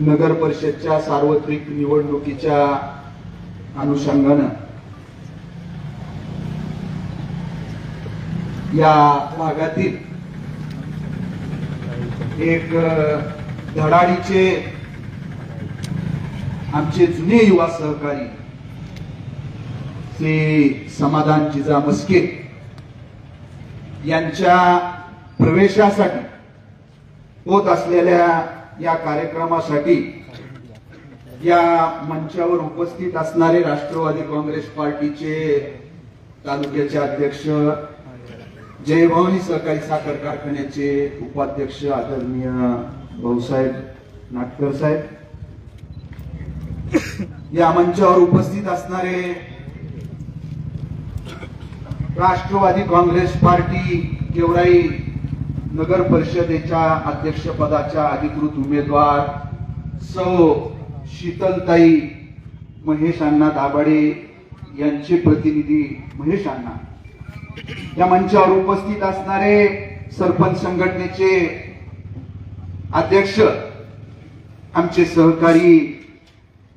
नगर परिषदच्या सार्वत्रिक निवडणुकीच्या अनुषंगानं या भागातील एक धडाडीचे आमचे जुने युवा सहकारी श्री समाधान जिजा मस्के यांच्या प्रवेशासाठी होत असलेल्या या कार्यक्रमासाठी या मंचावर उपस्थित असणारे राष्ट्रवादी काँग्रेस पार्टीचे तालुक्याचे अध्यक्ष जयभवानी सहकारी साखर कारखान्याचे उपाध्यक्ष आदरणीय भाऊसाहेब नाटकर साहेब. या मंचावर उपस्थित असणारे राष्ट्रवादी काँग्रेस पार्टी गेवराई नगर परिषदेच्या अध्यक्षपदाच्या अधिकृत उमेदवार सौ शीतलताई महेश अण्णा दाभाडे यांचे प्रतिनिधी महेश अण्णा. या मंचावर उपस्थित असणारे सरपंच संघटनेचे अध्यक्ष आमचे सहकारी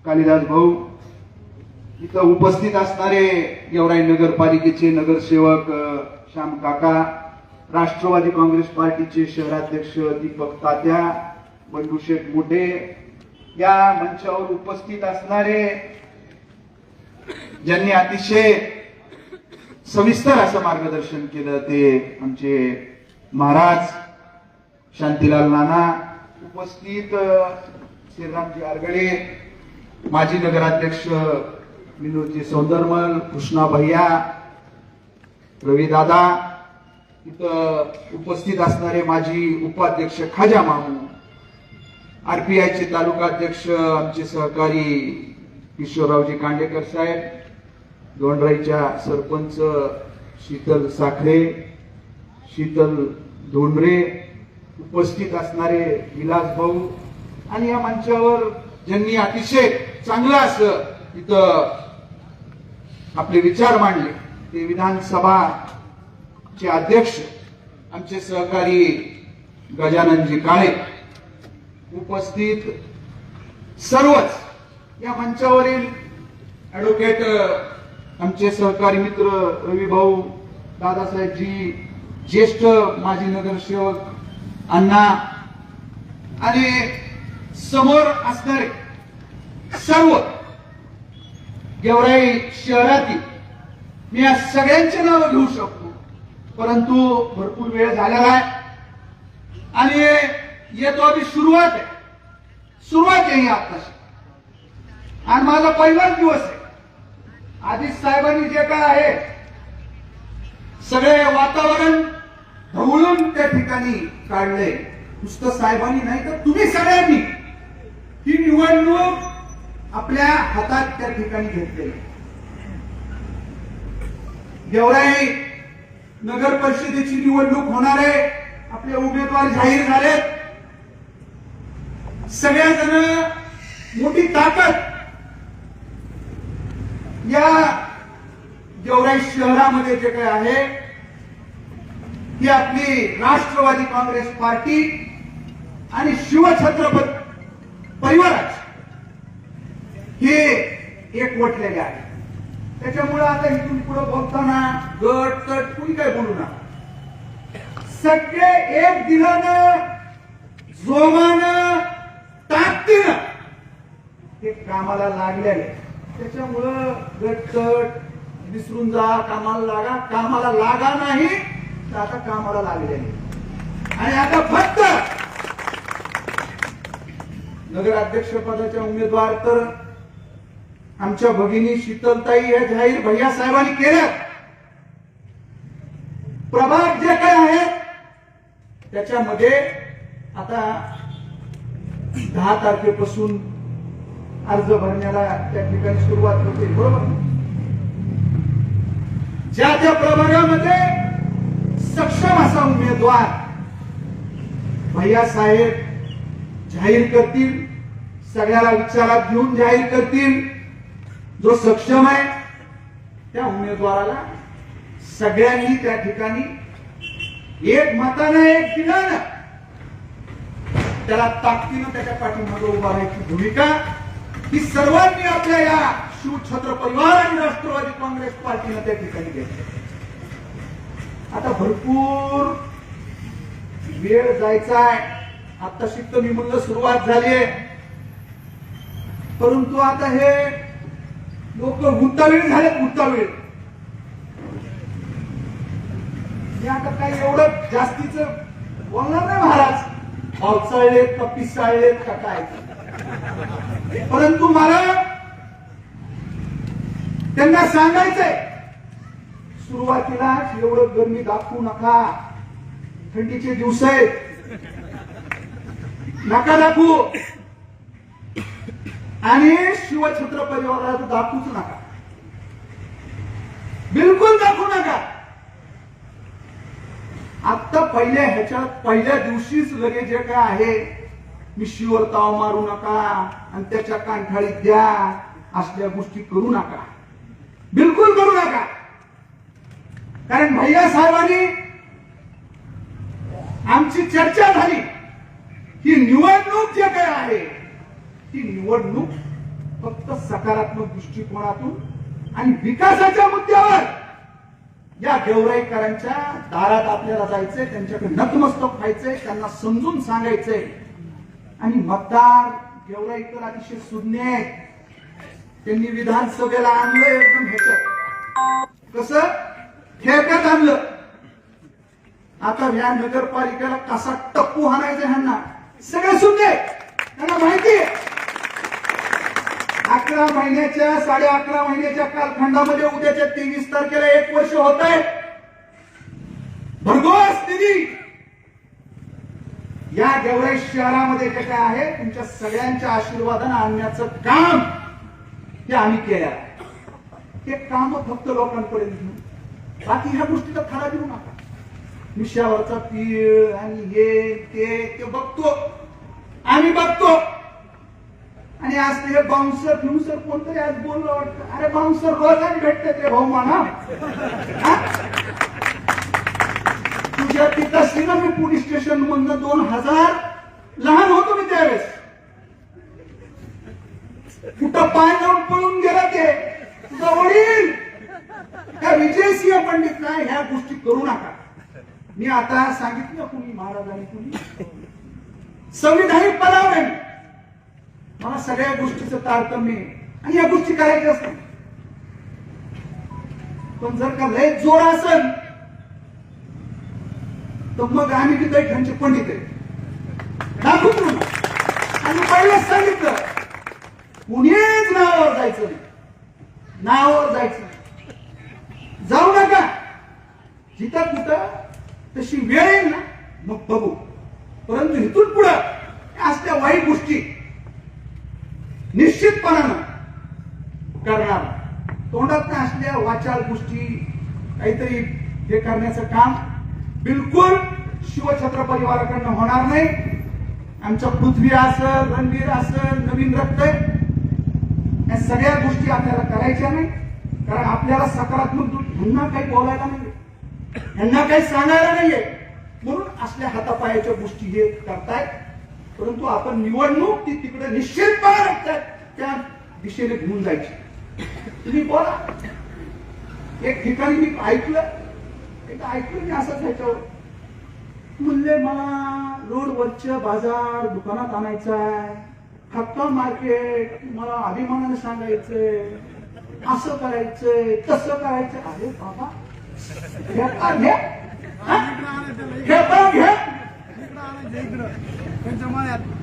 कालिदास भाऊ इथं उपस्थित असणारे गेवराई नगरपालिकेचे नगरसेवक श्याम काका राष्ट्रवादी काँग्रेस पार्टीचे शहराध्यक्ष दीपक तात्या बंडू शेठ मोठे या मंचावर उपस्थित असणारे ज्यांनी अतिशय सविस्तर असं मार्गदर्शन केलं ते आमचे महाराज शांतीलाल नाना उपस्थित श्रीरामजी आरगडे माजी नगराध्यक्ष विनोदजी सौंदरमल कृष्णा भैया रवी दादा इथं उपस्थित असणारे माजी उपाध्यक्ष खाजा मामू आरपीआयचे तालुका अध्यक्ष आमचे सहकारी किशोररावजी कांडेकर साहेब दोंडराईच्या सरपंच शीतल साखरे शीतल धोंडरे उपस्थित असणारे विलास भाऊ आणि या मंचावर ज्यांनी अतिशय चांगलं असं इथं आपले विचार मांडले. ते विधानसभाचे अध्यक्ष आमचे सहकारी गजाननजी काळे उपस्थित सर्वच या मंचावरील ॲडव्होकेट आमचे सहकारी मित्र रवी भाऊ दादासाहेबजी ज्येष्ठ माजी नगरसेवक अण्णा आणि समोर असणारे सर्व गेवराई शहरातील. मी या सगळ्यांचे नाव घेऊ शकतो. परंतु भरपूर वेळ झालेला आहे. आणि येतो आधी सुरुवात आहे. सुरुवात आहे ही आणि माझा पहिलाच दिवस आहे. आधी साहेबांनी जे काय आहे सगळे वातावरण ढवळून त्या ठिकाणी काढले नुसतं साहेबांनी नाही तर तुम्ही सगळ्यांनी ही निवडणूक आपल्या हातात त्या ठिकाणी घेतलेली गेवराई नगर परिषदेची निवडणूक होणार आहे. आपले उमेदवार जाहीर झालेत. सगळ्याजण मोठी ताकद या गेवराई शहरामध्ये जे काय आहे ही आपली राष्ट्रवादी काँग्रेस पार्टी आणि शिवछत्रपती परिवाराची हे एकवटलेले आहे त्याच्यामुळे आता इथून पुढे बोलताना गट तट कुणी काय बोलू ना? सगळे एक दिलानं जोमानं ताकदीनं ते कामाला लागलेले त्याच्यामुळं गटकट विसरून जा कामाला लागा. कामाला लागा नाही तर आता कामाला लागलेले आणि आता फक्त नगराध्यक्ष पदाच्या उमेदवार तर आमच्या भगिनी शीतलताई या जाहीर भैया साहेबांनी केल्या प्रभाग जे काय आहेत त्याच्यामध्ये आता दहा तारखेपासून अर्ज भरण्याला त्या ठिकाणी सुरुवात होते बरोबर? ज्या त्या प्रभागामध्ये सक्षम असा उमेदवार भैया साहेब जाहीर करतील सगळ्याला विचारात घेऊन जाहीर करतील. जो सक्षम आहे त्या उमेदवाराला सगळ्यांनी त्या ठिकाणी एक मतानं एक दिलानं त्याला ताकदीनं त्याच्या पाठीमागे उभा राहायची भूमिका ही सर्वांनी आपल्या या शिवछत्र परिवार आणि राष्ट्रवादी काँग्रेस पार्टीनं त्या ठिकाणी घेतली. आता भरपूर वेळ जायचा आहे. आता शिक्त मी म्हणलं सुरुवात झालीय परंतु आता हे लोक गुंतावीळ झालेत गुंतावीळ मी आता काही एवढं जास्तीच बोलणार नाही महाराज. पावसाळलेत का पिसाळलेत का काय? परंतु मला त्यांना सांगायचंय सुरुवातीला एवढं गरमी दाखवू नका. थंडीचे दिवस आहेत. नका दाखवू. आणि शिवछत्र परिवाराला दाखवूच नका. बिलकुल दाखवू नका. आता पहिल्या ह्याच्यात पहिल्या दिवशीच लगे जे काय आहे मिशीवर ताव मारू नका आणि त्याच्या कांठाळीत द्या असल्या गोष्टी करू नका. बिलकुल करू नका. कारण भैया साहेबांनी आमची चर्चा झाली. ही निवडणूक जे काय आहे ती निवडणूक फक्त सकारात्मक दृष्टिकोनातून आणि विकासाच्या मुद्द्यावर या गेवराईकरांच्या दारात आपल्याला जायचंय त्यांच्याकडे नतमस्तक व्हायचंय त्यांना समजून सांगायचंय. आणि मतदार गेवराईकर अतिशय सुज्ञ आहेत. त्यांनी विधानसभेला आणलं एकदम ह्याच्यात. कसं? ठेक्यात आणलं. आता या नगरपालिकेला कसा टप्पू हाणायचा ह्यांना? सगळे सुज्ञ त्यांना माहिती आहे. अकरा महिन्याच्या साडे अकरा महिन्याच्या कालखंडामध्ये उद्याच्या तेवीस तारखेला एक वर्ष होत आहे. भरघोस निधी! या गेवराई शहरामध्ये जे काय आहे तुमच्या सगळ्यांच्या आशीर्वादानं आणण्याचं काम हे आम्ही केलं आहे. ते काम फक्त लोकांपर्यंत घेऊन. बाकी ह्या गोष्टीचा खरा देऊ नका. मिशावरचा तीळ आणि हे ते बघतो. आम्ही बघतो. आणि आज ते बाउन्सर फिउन्सर कोणतरी आज बोललं वाटतं. अरे बाउन्सर रोज आणि भेटते ते भाऊ म्हणा तुझ्या तिथं असली ना मी पोलीस स्टेशन मधनं दोन हजार लहान होतो मी त्यावेळेस. कुठं पाय जाऊन पळून गेला ते? तुझा वडील? त्या विजयसिंह पंडित नाही ह्या गोष्टी करू नका. मी आता सांगितलं कुणी महाराजांनी कुणी? संविधानिक पदावर आहे मला सगळ्या गोष्टीचं तारतम्य आहे. आणि या गोष्टी करायच्या असतात पण जर का लय जोर असेल तर मग आम्ही तिथे त्यांचे पंडित आहे. दाखवू तुम्हाला आणि पहिलं सांगितलं कुणीच नावावर जायचं नाही. नावावर जायचं जाऊ नका. जिथं कुठं तशी वेळ येईल ना मग बघू. परंतु इथून पुढं असल्या वाईट गोष्टी निश्चितपणानं करणार. तोंडात असल्या वाचाल गोष्टी काहीतरी हे करण्याचं काम बिलकुल शिवछत्र परिवाराकडनं होणार नाही. आमच्या पृथ्वी असं रणवीर असं नवीन रक्त या सगळ्या गोष्टी आपल्याला करायच्या नाही. कारण आपल्याला सकारात्मक दृष्टी- ह्यांना काही बोलायला नाही ह्यांना काही सांगायला नाहीये. म्हणून असल्या हातापायाच्या गोष्टी हे करतायत. परंतु आपण निवडणूक ती तिकडे निश्चितपणे त्या- त्या दिशेने घेऊन जायची. तुम्ही बोला. एक ठिकाणी मी ऐकलं. एक ऐकलं मी असंच ह्याच्यावर. म्हणले मला रोडवरच्या बाजार दुकानात आणायचा आहे हक्का मार्केट. मला अभिमानाने सांगायचंय. असं करायचंय तसं करायचं अरे बाबा. घ्या घ्या? हा?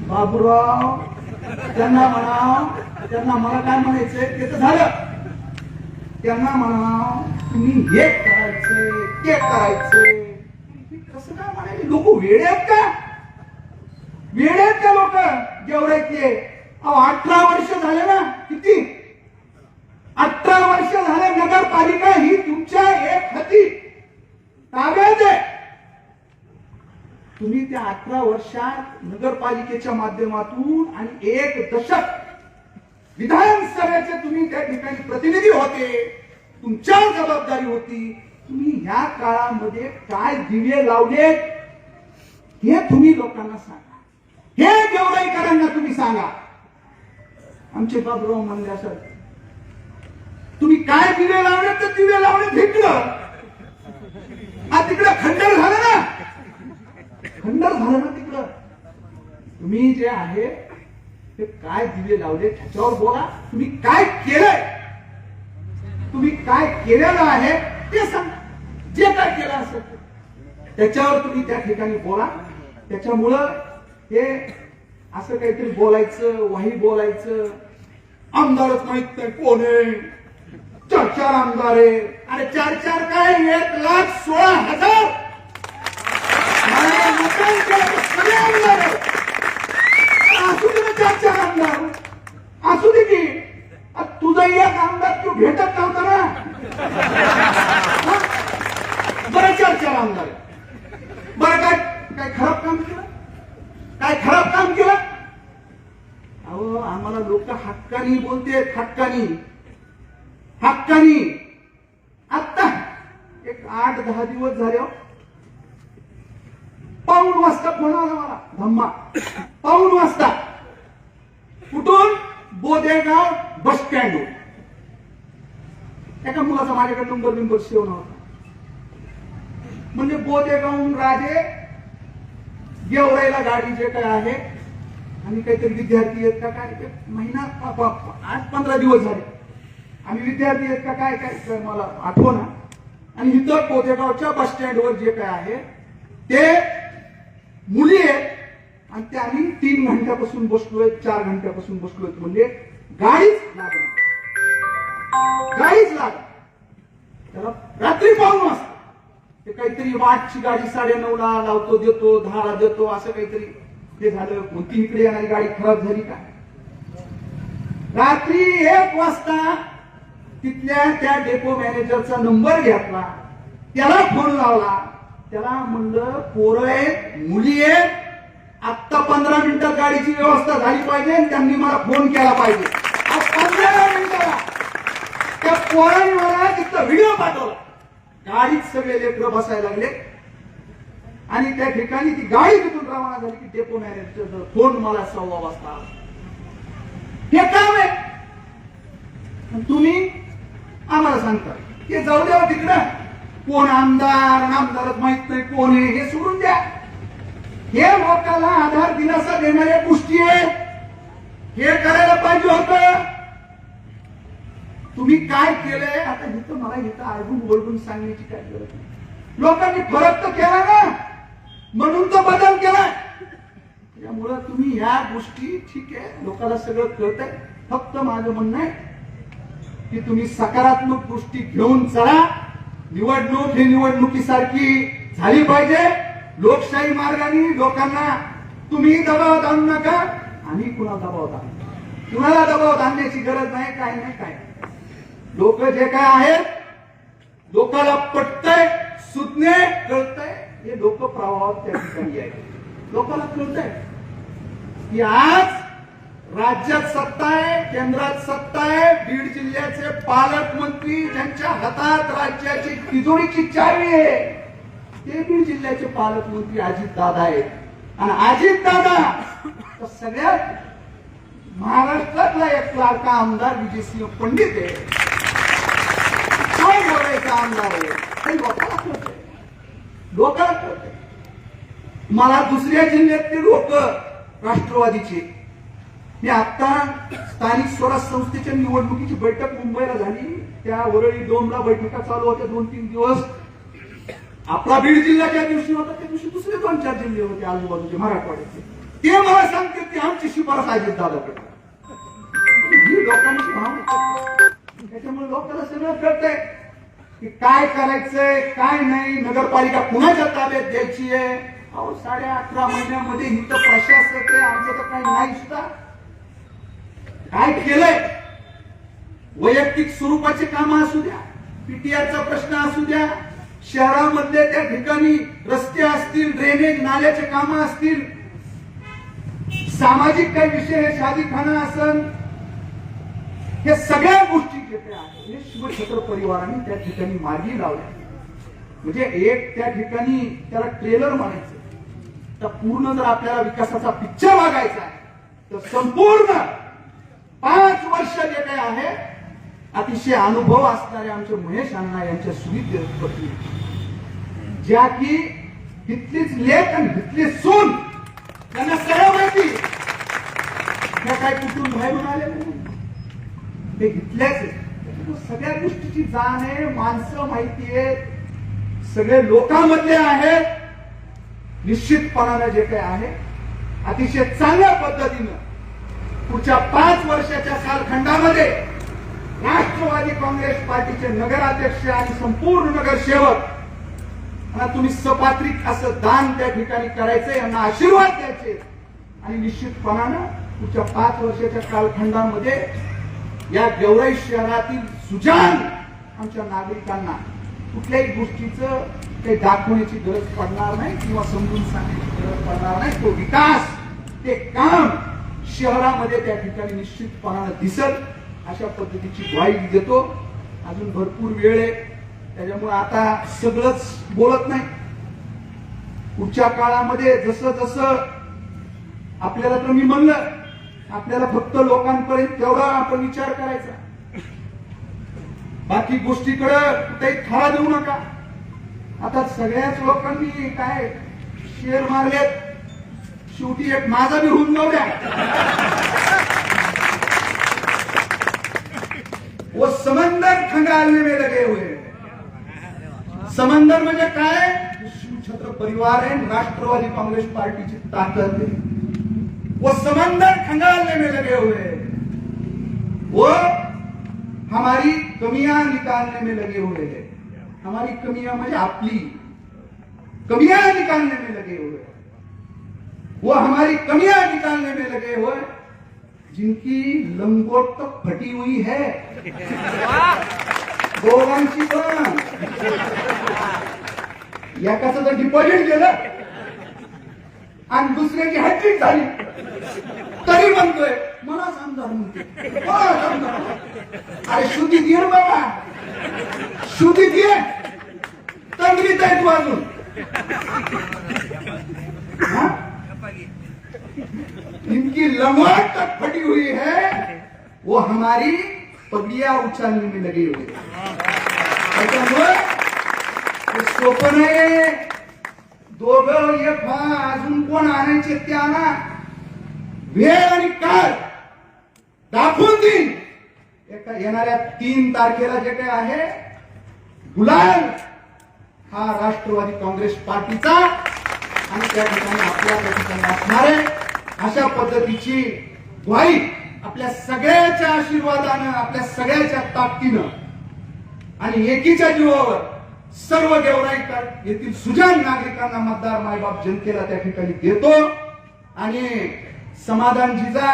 बाबूराव त्यांना म्हणाव त्यांना मला काय म्हणायचंय ते तर झालं. त्यांना म्हणाव तुम्ही हे करायचंय ते करायचंय. कसं काय म्हणायचे? लोक वेळे आहेत का? वेळे आहेत का लोक? जेवढ्यातले. अहो अठरा वर्ष झाले ना किती? अठरा वर्ष झाले नगरपालिका ही तुमच्या एक हाती. ताब्यात आहे. तुम्ही त्या अकरा वर्षात नगरपालिकेच्या माध्यमातून आणि एक दशक विधानसभेचे तुम्ही त्या ठिकाणी प्रतिनिधी होते तुमच्या जबाबदारी होती तुम्ही ह्या काळामध्ये काय दिवे लावले हे तुम्ही लोकांना सांगा. हे देवराईकरांना तुम्ही सांगा. आमचे बाबूराव म्हणले असं तुम्ही काय दिवे लावले तर दिवे लावले तिकडं हा तिकडं खंडर झालं ना. खंडर झालं ना तिकडं. तुम्ही जे आहे ते काय दिवे लावले त्याच्यावर बोला. तुम्ही काय केलंय? तुम्ही काय केलेलं आहे ते सांगा. जे काय केलं असेल त्याच्यावर तुम्ही त्या ठिकाणी बोला. त्याच्यामुळं हे असं काहीतरी बोलायचं वाही बोलायचं. आमदारच माहीत नाही कोण आहे. चार चार आमदार आहे. अरे चार चार काय? एक लाख सोळा हजार. असू दे ना चार चार असू दे की तुझा या कामदार तू भेटत नव्हता ना हा? बरं चार चार बरं काय काय खराब काम केलं काय खराब काम केलं अहो आम्हाला लोक हक्कानी बोलते हक्कानी हक्कानी आत्ता एक आठ दहा दिवस झाले हो. पाऊण वाजता म्हणाला मला धम्मा. पाऊण वाजता. कुठून? बोदेगाव बस स्टँड एका मुलाचा माझ्याकडे नंबर बिंबर सेव होता म्हणजे बोदेगावहून राजे गेवराईला गाडी जे काय आहे आणि काहीतरी विद्यार्थी आहेत का काय? ते महिना प- आठ पंधरा दिवस झाले. आम्ही विद्यार्थी आहेत का काय? काय? मला आठवण आणि इथं बोदेगावच्या बस स्टँडवर जे काय आहे ते मुली आहेत आणि ते आम्ही तीन घंट्यापासून बसलोय चार घंट्यापासून बसलोय म्हणजे गाडीच लागणार. गाडीच लाग त्याला रात्री पाहून असत ते काहीतरी वाटची गाडी साडे ला लावतो देतो दहाला देतो असं काहीतरी. ते झालं कोणती इकडे येणारी गाडी खराब झाली का? रात्री एक वाजता तिथल्या त्या डेपो मॅनेजरचा नंबर घेतला. त्याला फोन लावला. त्याला म्हणलं पोरं आहेत मुली आहेत आत्ता पंधरा मिनिटात गाडीची व्यवस्था झाली पाहिजे आणि त्यांनी मला फोन केला पाहिजे. पंधरा मिनिटाला त्या पोरांनी मला तिथं व्हिडिओ पाठवला. गाडीत सगळे लेकर बसायला लागले. आणि त्या ठिकाणी ती गाडी तिथून रवाना झाली की डेपो मॅनेजरचा फोन मला सव्वा वाजता हे काम आहे. तुम्ही आम्हाला सांगता. हे जाऊ द्या हो तिकडं. कोण आमदार आणि आमदारच माहीत नाही कोण आहे हे सोडून द्या. हे लोकांना आधार दिलासा देणाऱ्या गोष्टी आहेत. हे करायला पाहिजे होत. तुम्ही काय केलंय? आता हिथं मला इथं आरडून बोलवून सांगण्याची काय गरज नाही. लोकांनी फरक तर केला ना. म्हणून तो बदल केला त्यामुळं तुम्ही ह्या गोष्टी ठीक आहे लोकांना सगळं कळतंय. फक्त माझं म्हणणं आहे की तुम्ही सकारात्मक गोष्टी घेऊन चला. निवडणूक ही निवडणुकीसारखी झाली पाहिजे. लोकशाही मार्गाने लोकांना तुम्ही दबावात आणू नका आम्ही कुणाला दबावात आणू कुणाला दबावात आणण्याची गरज नाही काय नाही काय लोक जे काय आहेत लोकाला पटतय सुज्ञे कळतंय हे लोक प्रवाहात त्या ठिकाणी आहेत. लोकांना कळतंय की आज राज्यात सत्ता आहे केंद्रात सत्ता आहे बीड जिल्ह्याचे पालकमंत्री ज्यांच्या हातात राज्याची तिजोरीची चावी आहे ते बीड जिल्ह्याचे पालकमंत्री अजितदादा आहेत. आणि अजित दादा तर सगळ्यात महाराष्ट्रातला एक लाडका आमदार विजयसिंह पंडित आहे. काय बोलायचा आमदार आहे? हे लोकांना कळतंय लोकांना कळतंय मला दुसऱ्या जिल्ह्यातले लोक राष्ट्रवादीचे मी आता स्थानिक स्वराज संस्थेच्या निवडणुकीची बैठक मुंबईला झाली. त्या वरळी दोनला बैठका चालू होत्या दोन तीन दिवस. आपला बीड जिल्हा ज्या दिवशी होता त्या दिवशी दुसरे दोन चार जिल्हे होते आजूबाजूचे मराठवाड्याचे. ते मला सांगते की आमची शिफारस आहे दादाकडे. ही लोकांची भावना त्याच्यामुळे लोकांना सगळं कळतंय की काय करायचंय काय नाही. नगरपालिका कुणाच्या ताब्यात द्यायची आहे? अहो साडे अठरा महिन्यामध्ये इथं प्रशासक आहे आमचं तर काही नाही सुद्धा. काय केलंय? वैयक्तिक स्वरूपाचे काम असू द्या पीटीआरचा प्रश्न असू द्या शहरामध्ये त्या ठिकाणी रस्ते असतील ड्रेनेज नाल्याचे काम असतील सामाजिक काही विषय हे शादीखाना असन हे सगळ्या गोष्टी जे हे शिवछत्र परिवाराने त्या ठिकाणी मार्गी लावल्या. म्हणजे एक त्या ठिकाणी त्याला ट्रेलर म्हणायचं. तर पूर्ण जर आपल्याला विकासाचा पिक्चर बघायचा आहे तर संपूर्ण पाच वर्ष जे काही आहे. अतिशय अनुभव असणारे आमचे महेश अण्णा यांच्या सुविध पत्नी ज्या की तिथलीच लेख आणि तिथली सून त्यांना सरळ माहिती. त्या काय कुठून बाहेरून आले ते घेतल्याच आहे. सगळ्या गोष्टीची जाण आहे माणसं माहिती आहेत. सगळे लोकांमधले आहेत. निश्चितपणानं जे काही आहे अतिशय चांगल्या पद्धतीनं पुढच्या पाच वर्षाच्या कालखंडामध्ये राष्ट्रवादी काँग्रेस पार्टीचे नगराध्यक्ष आणि संपूर्ण नगरसेवक यांना तुम्ही सपात्रिक असं दान त्या ठिकाणी करायचंय यांना आशीर्वाद द्यायचे आणि निश्चितपणानं पुढच्या पाच वर्षाच्या कालखंडामध्ये या गेवराई शहरातील सुजान आमच्या नागरिकांना कुठल्याही गोष्टीचं ते दाखवण्याची गरज पडणार नाही किंवा समजून सांगण्याची गरज पडणार नाही. तो विकास ते काम शहरामध्ये त्या ठिकाणी निश्चितपणानं दिसत अशा पद्धतीची ग्वाही देतो. अजून भरपूर वेळ आहे. त्याच्यामुळे आता सगळंच बोलत नाही. पुढच्या काळामध्ये जसं जसं आपल्याला तर मी म्हणलं आपल्याला फक्त लोकांपर्यंत तेवढा आपण विचार करायचा. बाकी गोष्टीकडे कुठेही थळा देऊ नका. आता सगळ्याच लोकांनी काय शेअर मारलेत शेवटी एक माझा बी होऊन जाऊ द्या. वो समंदर खंगालने में लगे हुए समंदर म्हणजे काय? शिवछत्र परिवार आहे राष्ट्रवादी काँग्रेस पार्टीची ताकद आहे. वो समंदर खंगालने में लगे हुए व वो हमारी कमियां निकालने में लगे हुए हैं. हमारी कमियां म्हणजे आपली. कमियां निकालने में लगे हुए हैं. वो हमारी कमियां निकालने में लगे हुए जिनकी लंगोट तक फटी हुई है। दोघांची पण एकाचं तर डिपॉझिट केलं आणि दुसऱ्याची हॅट्रिक झाली तरी म्हणतोय मला समजा म्हणते समजा अरे श्रुती दे बाबा। श्रुती दे आहे तू अजून हा? इनकी लंगोट तक फटी हुई है वो हमारी पगड़िया उछालने में लगी हुई है। त्याच्यामुळे हे दोघं एक अजून कोण आणायचे ते आणा वेळ आणि काळ दाखवून देईन एका येणाऱ्या तीन तारखेला जे काही आहे गुलाल हा राष्ट्रवादी काँग्रेस पार्टीचा आणि त्या ठिकाणी आपल्या त्या असणार आहे. अशा पद्धतीची ग्वाही आपल्या सगळ्याच्या आशीर्वादानं आपल्या सगळ्याच्या ताकदीनं आणि एकीच्या जीवावर सर्व गेवराईकर येथील सुजान नागरिकांना मतदार मायबाप जनतेला त्या ठिकाणी देतो आणि समाधान जिजा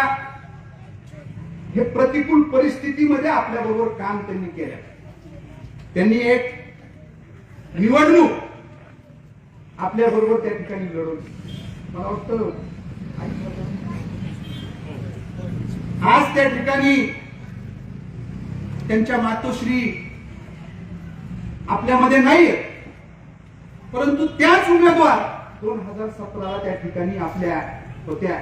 हे प्रतिकूल परिस्थितीमध्ये आपल्या बरोबर काम त्यांनी केलं. त्यांनी एक निवडणूक आपल्या बरोबर त्या ठिकाणी लढवली. मला वाटतं आज त्या ठिकाणी त्यांच्या मातोश्री आपल्यामध्ये नाहीये. परंतु त्याच उमेदवार दोन हजार सतराला त्या ठिकाणी आपल्या होत्या.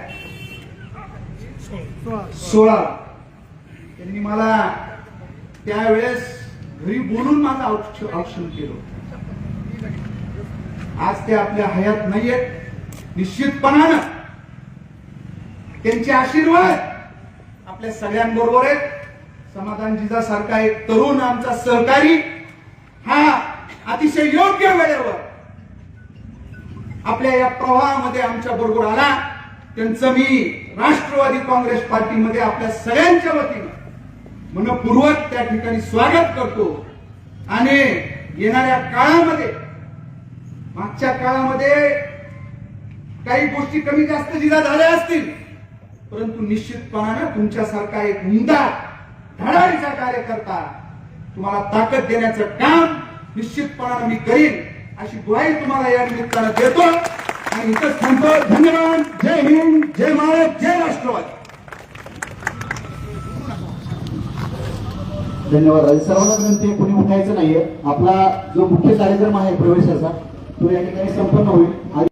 सोळा. त्यांनी मला त्यावेळेस घरी बोलून माझं औक्षण केलं. आज ते आपल्या हयात नाहीयेत. निश्चितपणानं त्यांचे आशीर्वाद आपल्या सगळ्यांबरोबर आहेत. समाधान जिजा सारखा एक तरुण आमचा सहकारी हा अतिशय योग्य वेळेवर आपल्या या प्रवाहामध्ये आमच्या बरोबर आला. त्यांचं मी राष्ट्रवादी काँग्रेस पार्टीमध्ये आपल्या सगळ्यांच्या वतीनं मनपूर्वक त्या ठिकाणी स्वागत करतो. आणि येणाऱ्या काळामध्ये मागच्या काळामध्ये काही गोष्टी कमी जास्त जिल्हा झाल्या असतील. परंतु निश्चितपणानं तुमच्यासारखा एक उमदार धडाडीचा कार्यकर्ता तुम्हाला ताकद देण्याचं काम निश्चितपणानं मी करीन अशी ग्वाही तुम्हाला या निमित्तानं देतो. आणि इथंच थांबतो. धन्यवाद. जय हिंद. जय महाराज जय राष्ट्रवाद. धन्यवाद. सर्वांना विनंती आहे, कोणी उठायचं नाहीये. आपला जो मुख्य कार्यक्रम आहे प्रवेशाचा तो या ठिकाणी संपन्न होईल.